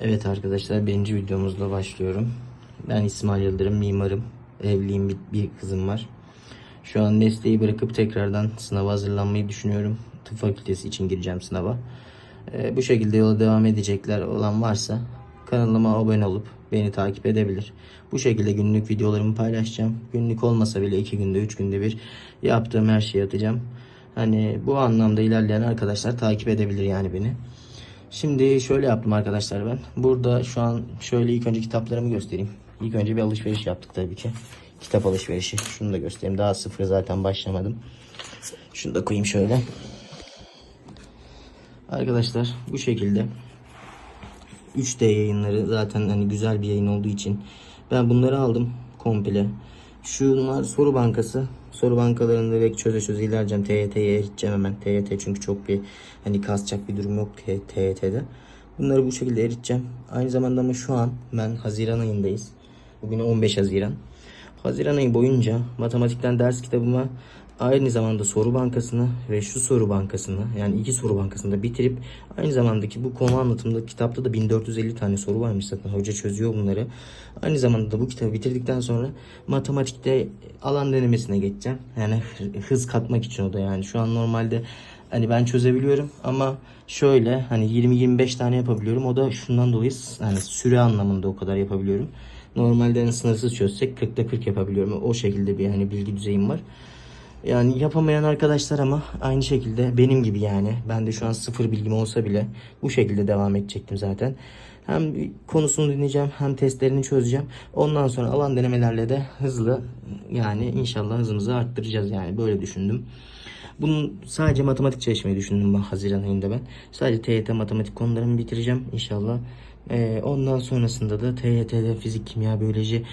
Evet arkadaşlar birinci videomuzla başlıyorum. Ben İsmail Yıldırım, mimarım. Evliyim, bir, bir kızım var. Şu an mesleği bırakıp tekrardan sınava hazırlanmayı düşünüyorum. Tıp fakültesi için gireceğim sınava. Ee, bu şekilde yola devam edecekler olan varsa kanalıma abone olup beni takip edebilir. Bu şekilde günlük videolarımı paylaşacağım. Günlük olmasa bile iki günde, üç günde bir yaptığım her şeyi atacağım. Hani bu anlamda ilerleyen arkadaşlar takip edebilir yani beni. Şimdi şöyle yaptım arkadaşlar ben. Burada şu an şöyle ilk önce kitaplarımı göstereyim. İlk önce bir alışveriş yaptık tabii ki. Kitap alışverişi. Şunu da göstereyim. Daha sıfır zaten başlamadım. Şunu da koyayım şöyle. Arkadaşlar bu şekilde 3D yayınları zaten hani güzel bir yayın olduğu için ben bunları aldım komple. Şunlar soru bankası. Soru bankalarını direkt çöze çöze ilerleyeceğim. TYT'ye eriteceğim hemen. TYT çünkü çok bir hani kasacak bir durum yok TYT'de. Bunları bu şekilde eriteceğim. Aynı zamanda ama şu an ben Haziran ayındayız. Bugün 15 Haziran. Haziran ayı boyunca matematikten ders kitabıma aynı zamanda soru bankasını ve şu soru bankasını yani iki soru bankasını da bitirip aynı zamandaki bu konu anlatımında kitapta da 1450 tane soru varmış zaten hoca çözüyor bunları. Aynı zamanda da bu kitabı bitirdikten sonra matematikte alan denemesine geçeceğim. Yani hız katmak için o da yani şu an normalde Hani ben çözebiliyorum ama şöyle hani 20-25 tane yapabiliyorum. O da şundan dolayı hani süre anlamında o kadar yapabiliyorum. Normalde hani sınırsız çözsek 40'ta 40 yapabiliyorum. O şekilde bir hani bilgi düzeyim var. Yani yapamayan arkadaşlar ama aynı şekilde benim gibi yani. Ben de şu an sıfır bilgim olsa bile bu şekilde devam edecektim zaten. Hem konusunu dinleyeceğim hem testlerini çözeceğim. Ondan sonra alan denemelerle de hızlı yani inşallah hızımızı arttıracağız yani böyle düşündüm. Bunun sadece matematik çalışmayı düşündüm ben Haziran ayında ben. Sadece TYT matematik konularımı bitireceğim inşallah. Ee, ondan sonrasında da TYT'de fizik, kimya, biyoloji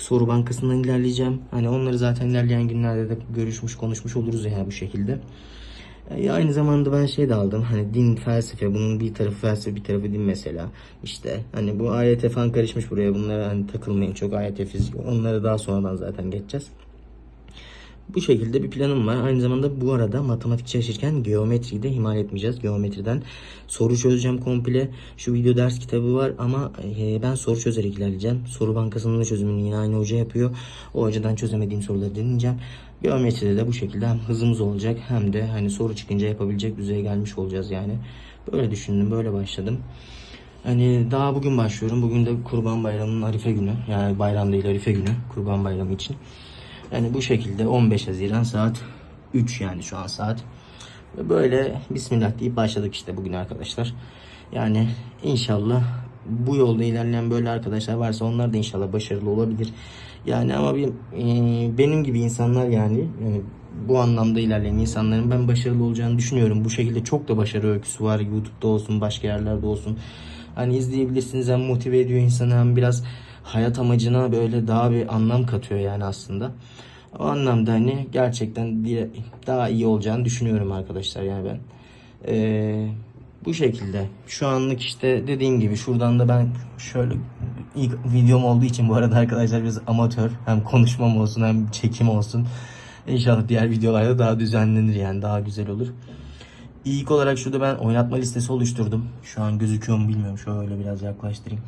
soru bankasından ilerleyeceğim. Hani onları zaten ilerleyen günlerde de görüşmüş, konuşmuş oluruz ya bu şekilde. Ee, aynı zamanda ben şey de aldım. Hani din, felsefe. Bunun bir tarafı felsefe, bir tarafı din mesela. İşte hani bu AYT falan karışmış buraya. Bunlara hani takılmayın çok AYT fizik. Onları daha sonradan zaten geçeceğiz. Bu şekilde bir planım var. Aynı zamanda bu arada matematik çalışırken geometriyi de ihmal etmeyeceğiz. Geometriden soru çözeceğim komple. Şu video ders kitabı var ama e, ben soru çözerek ilerleyeceğim. Soru bankasının da çözümünü yine aynı hoca yapıyor. O hocadan çözemediğim soruları dinleyeceğim. Geometride de bu şekilde hem hızımız olacak hem de hani soru çıkınca yapabilecek düzeye gelmiş olacağız yani. Böyle düşündüm, böyle başladım. Hani daha bugün başlıyorum. Bugün de Kurban Bayramı'nın Arife günü. Yani bayram değil Arife günü. Kurban Bayramı için. Yani bu şekilde 15 Haziran saat 3 yani şu an saat. Ve böyle Bismillah deyip başladık işte bugün arkadaşlar. Yani inşallah bu yolda ilerleyen böyle arkadaşlar varsa onlar da inşallah başarılı olabilir. Yani ama bir, e, benim gibi insanlar yani, yani bu anlamda ilerleyen insanların ben başarılı olacağını düşünüyorum. Bu şekilde çok da başarı öyküsü var. YouTube'da olsun, başka yerlerde olsun. Hani izleyebilirsiniz hem motive ediyor insanı hem biraz hayat amacına böyle daha bir anlam katıyor yani aslında. O anlamda hani gerçekten daha iyi olacağını düşünüyorum arkadaşlar yani ben. Ee, bu şekilde. Şu anlık işte dediğim gibi şuradan da ben şöyle ilk videom olduğu için bu arada arkadaşlar biraz amatör. Hem konuşmam olsun hem çekim olsun. İnşallah diğer videolarda daha düzenlenir yani daha güzel olur. İlk olarak şurada ben oynatma listesi oluşturdum. Şu an gözüküyor mu bilmiyorum. Şöyle biraz yaklaştırayım.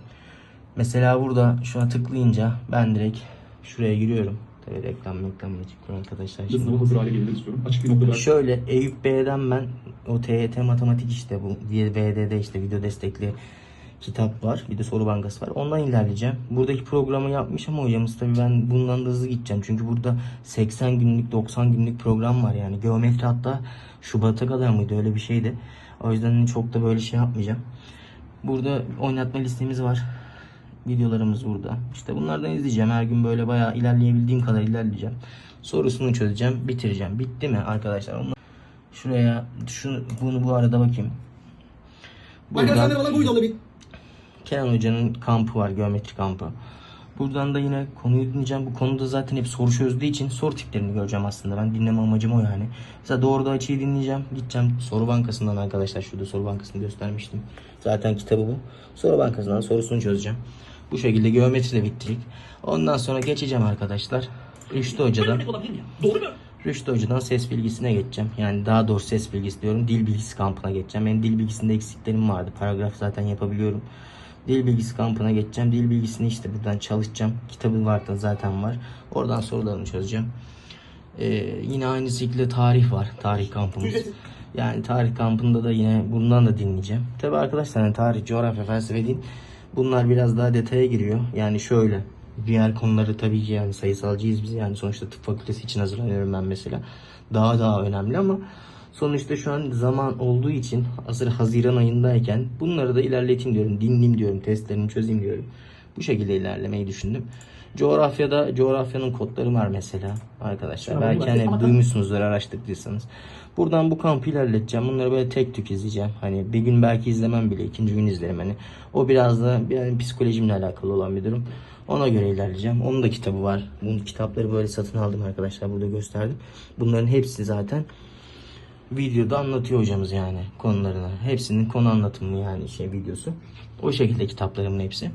Mesela burada şuna tıklayınca ben direkt şuraya giriyorum. Tabii reklam reklam çıkıyor arkadaşlar. Şimdi sınava hazır hale gelir istiyorum. Açık bir noktada Şöyle Eyüp B'den ben o TYT matematik işte bu VD'de işte video destekli kitap var. Bir de soru bankası var. Ondan ilerleyeceğim. Buradaki programı yapmış ama hocamız tabii ben bundan da hızlı gideceğim. Çünkü burada 80 günlük 90 günlük program var yani. Geometri hatta Şubat'a kadar mıydı öyle bir şeydi. O yüzden çok da böyle şey yapmayacağım. Burada oynatma listemiz var. Videolarımız burada. İşte bunlardan izleyeceğim. Her gün böyle bayağı ilerleyebildiğim kadar ilerleyeceğim. Sorusunu çözeceğim. Bitireceğim. Bitti mi arkadaşlar? Ondan... Şuraya şu bunu bu arada bakayım. Arkadaşlar merhabalar bu videoda bir Kenan Hoca'nın kampı var, geometri kampı. Buradan da yine konuyu dinleyeceğim. Bu konuda zaten hep soru çözdüğü için soru tiplerini göreceğim aslında. Ben dinleme amacım o yani. Mesela doğru da açıyı dinleyeceğim. Gideceğim soru bankasından arkadaşlar. Şurada soru bankasını göstermiştim. Zaten kitabı bu. Soru bankasından sorusunu çözeceğim. Bu şekilde geometri de bittirik. Ondan sonra geçeceğim arkadaşlar. Rüştü Hoca'dan. doğru mu? Rüştü Hoca'dan ses bilgisine geçeceğim. Yani daha doğrusu ses bilgisi diyorum. Dil bilgisi kampına geçeceğim. Benim dil bilgisinde eksiklerim vardı. Paragraf zaten yapabiliyorum. Dil bilgisi kampına geçeceğim. Dil bilgisini işte buradan çalışacağım. Kitabı var da zaten var. Oradan sorularını çözeceğim. Ee, yine aynı şekilde tarih var. Tarih kampımız. Yani tarih kampında da yine bundan da dinleyeceğim. Tabi arkadaşlar hani tarih, coğrafya, felsefe, din bunlar biraz daha detaya giriyor. Yani şöyle diğer konuları tabii ki yani sayısalcıyız biz yani sonuçta tıp fakültesi için hazırlanıyorum ben mesela. Daha daha önemli ama sonuçta şu an zaman olduğu için hazır Haziran ayındayken bunları da ilerleteyim diyorum. Dinleyeyim diyorum. Testlerimi çözeyim diyorum. Bu şekilde ilerlemeyi düşündüm. Coğrafyada coğrafyanın kodları var mesela arkadaşlar. Tamam, Belki hani duymuşsunuzdur araştırdıysanız. Buradan bu kampı ilerleteceğim. Bunları böyle tek tük izleyeceğim. Hani bir gün belki izlemem bile. ikinci gün izlerim hani. O biraz da yani psikolojimle alakalı olan bir durum. Ona göre ilerleyeceğim. Onun da kitabı var. Bu kitapları böyle satın aldım arkadaşlar. Burada gösterdim. Bunların hepsi zaten videoda anlatıyor hocamız yani konularını. Hepsinin konu anlatımı yani şey videosu. O şekilde kitaplarımın hepsi.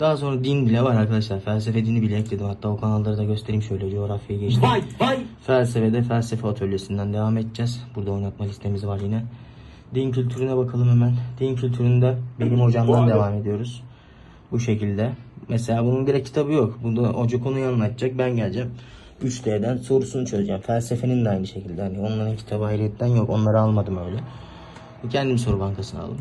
Daha sonra din bile var arkadaşlar. Felsefe dini bile ekledim. Hatta o kanalları da göstereyim şöyle coğrafyaya geçtim. Vay vay. Felsefede felsefe atölyesinden devam edeceğiz. Burada oynatma listemiz var yine. Din kültürüne bakalım hemen. Din kültüründe benim hocamdan devam ediyoruz. Bu şekilde. Mesela bunun direkt kitabı yok. Bunda hoca konuyu anlatacak. Ben geleceğim. 3D'den sorusunu çözeceğim. Felsefenin de aynı şekilde. Hani onların kitabı ayrıyetten yok. Onları almadım öyle. Kendim soru bankasına aldım.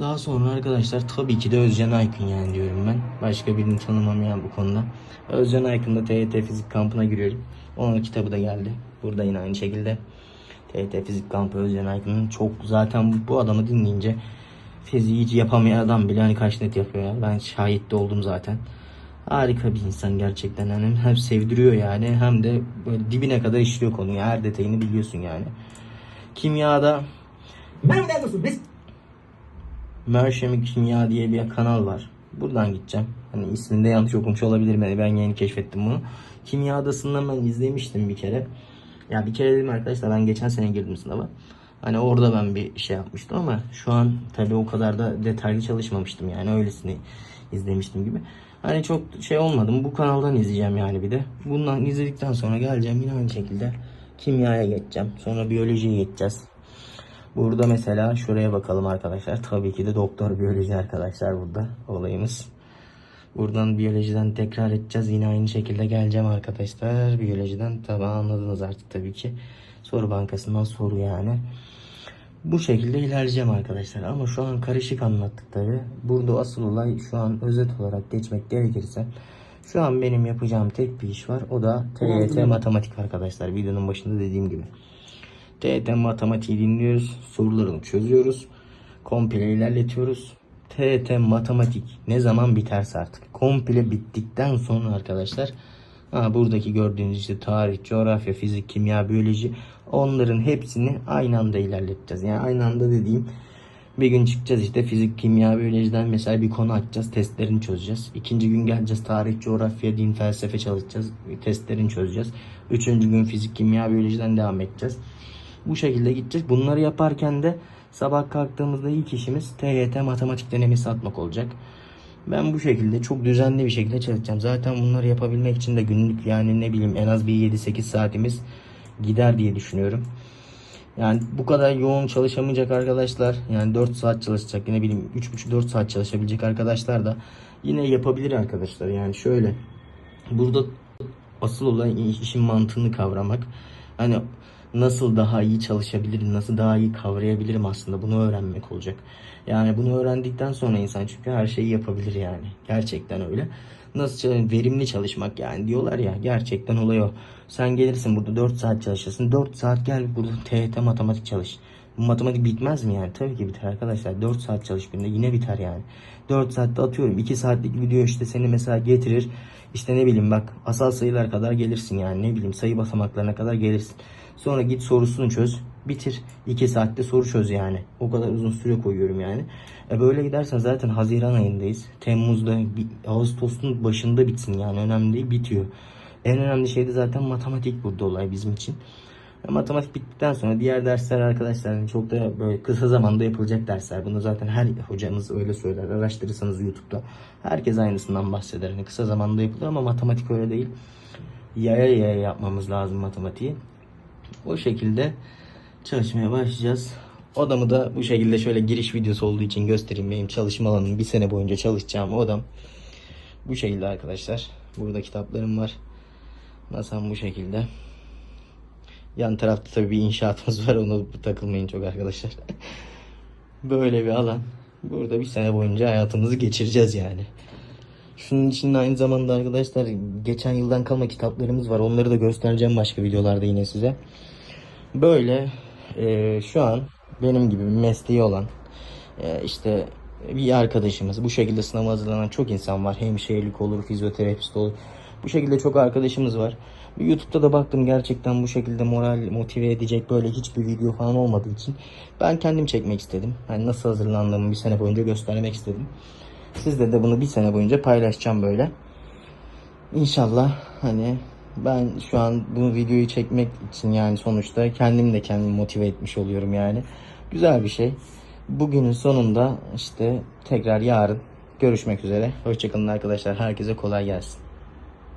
Daha sonra arkadaşlar tabii ki de Özcan Aykın yani diyorum ben. Başka birini tanımam yani bu konuda. Özcan Aykın'da TYT fizik kampına giriyorum. Onun kitabı da geldi. Burada yine aynı şekilde. TYT fizik kampı Özcan Aykın'ın çok zaten bu adamı dinleyince fiziği hiç yapamayan adam bile hani kaç net yapıyor ya. Ben şahit de oldum zaten. Harika bir insan gerçekten. Yani hem sevdiriyor yani hem de böyle dibine kadar işliyor konuyu. Her detayını biliyorsun yani. Kimyada de dostum. Biz Merşemi Kimya diye bir kanal var. Buradan gideceğim. Hani isminde yanlış okumuş olabilirim. Yani ben yeni keşfettim bunu. Kimya Adası'ndan ben izlemiştim bir kere. Ya bir kere dedim arkadaşlar ben geçen sene girdim sınava. Hani orada ben bir şey yapmıştım ama şu an tabii o kadar da detaylı çalışmamıştım yani öylesini izlemiştim gibi. Hani çok şey olmadım. Bu kanaldan izleyeceğim yani bir de. Bundan izledikten sonra geleceğim yine aynı şekilde kimyaya geçeceğim. Sonra biyolojiye geçeceğiz. Burada mesela şuraya bakalım arkadaşlar. Tabii ki de doktor biyoloji arkadaşlar burada olayımız. Buradan biyolojiden tekrar edeceğiz. Yine aynı şekilde geleceğim arkadaşlar. Biyolojiden tabi anladınız artık tabii ki. Soru bankasından soru yani. Bu şekilde ilerleyeceğim arkadaşlar. Ama şu an karışık anlattık tabi. Burada asıl olay şu an özet olarak geçmek gerekirse. Şu an benim yapacağım tek bir iş var. O da TYT matematik arkadaşlar. Videonun başında dediğim gibi. TYT matematiği dinliyoruz. Sorularını çözüyoruz. Komple ilerletiyoruz. TYT matematik ne zaman biterse artık. Komple bittikten sonra arkadaşlar ha, buradaki gördüğünüz işte tarih, coğrafya, fizik, kimya, biyoloji onların hepsini aynı anda ilerleteceğiz. Yani aynı anda dediğim bir gün çıkacağız işte fizik, kimya, biyolojiden mesela bir konu açacağız, testlerini çözeceğiz. İkinci gün geleceğiz tarih, coğrafya, din, felsefe çalışacağız, testlerini çözeceğiz. Üçüncü gün fizik, kimya, biyolojiden devam edeceğiz. Bu şekilde gideceğiz. Bunları yaparken de sabah kalktığımızda ilk işimiz TYT matematik denemesi atmak olacak. Ben bu şekilde çok düzenli bir şekilde çalışacağım. Zaten bunları yapabilmek için de günlük yani ne bileyim en az bir 7-8 saatimiz gider diye düşünüyorum. Yani bu kadar yoğun çalışamayacak arkadaşlar yani 4 saat çalışacak ne bileyim 3,5-4 saat çalışabilecek arkadaşlar da yine yapabilir arkadaşlar. Yani şöyle burada asıl olay işin mantığını kavramak. Hani nasıl daha iyi çalışabilirim, nasıl daha iyi kavrayabilirim aslında bunu öğrenmek olacak. Yani bunu öğrendikten sonra insan çünkü her şeyi yapabilir yani. Gerçekten öyle. Nasıl verimli çalışmak yani diyorlar ya gerçekten olay o. Sen gelirsin burada 4 saat çalışırsın. 4 saat gel burada TYT matematik çalış. Matematik bitmez mi yani? Tabii ki biter arkadaşlar. 4 saat çalış günde yine biter yani. 4 saatte atıyorum. 2 saatlik video işte seni mesela getirir. İşte ne bileyim bak asal sayılar kadar gelirsin yani ne bileyim sayı basamaklarına kadar gelirsin. Sonra git sorusunu çöz. Bitir. 2 saatte soru çöz yani. O kadar uzun süre koyuyorum yani. E böyle gidersen zaten Haziran ayındayız. Temmuz'da, Ağustos'un başında bitsin yani. Önemli değil bitiyor. En önemli şey de zaten matematik burada olay bizim için. Matematik bittikten sonra diğer dersler arkadaşlar hani çok da böyle kısa zamanda yapılacak dersler. Bunu zaten her hocamız öyle söyler. Araştırırsanız YouTube'da herkes aynısından bahseder. Hani kısa zamanda yapılır ama matematik öyle değil. Yaya yaya yapmamız lazım matematiği. O şekilde çalışmaya başlayacağız. Odamı da bu şekilde şöyle giriş videosu olduğu için göstereyim. Benim çalışma alanım bir sene boyunca çalışacağım odam. Bu şekilde arkadaşlar. Burada kitaplarım var. Masam bu şekilde. Yan tarafta tabii bir inşaatımız var. Ona takılmayın çok arkadaşlar. Böyle bir alan. Burada bir sene boyunca hayatımızı geçireceğiz yani. Şunun içinde aynı zamanda arkadaşlar geçen yıldan kalma kitaplarımız var. Onları da göstereceğim başka videolarda yine size. Böyle e, şu an benim gibi mesleği olan e, işte bir arkadaşımız bu şekilde sınava hazırlanan çok insan var. Hemşirelik olur, fizyoterapist olur. Bu şekilde çok arkadaşımız var. YouTube'da da baktım gerçekten bu şekilde moral motive edecek böyle hiçbir video falan olmadığı için ben kendim çekmek istedim. Yani nasıl hazırlandığımı bir sene boyunca göstermek istedim. Sizle de bunu bir sene boyunca paylaşacağım böyle. İnşallah hani ben şu an bu videoyu çekmek için yani sonuçta kendim de kendimi motive etmiş oluyorum yani. Güzel bir şey. Bugünün sonunda işte tekrar yarın görüşmek üzere. Hoşçakalın arkadaşlar. Herkese kolay gelsin.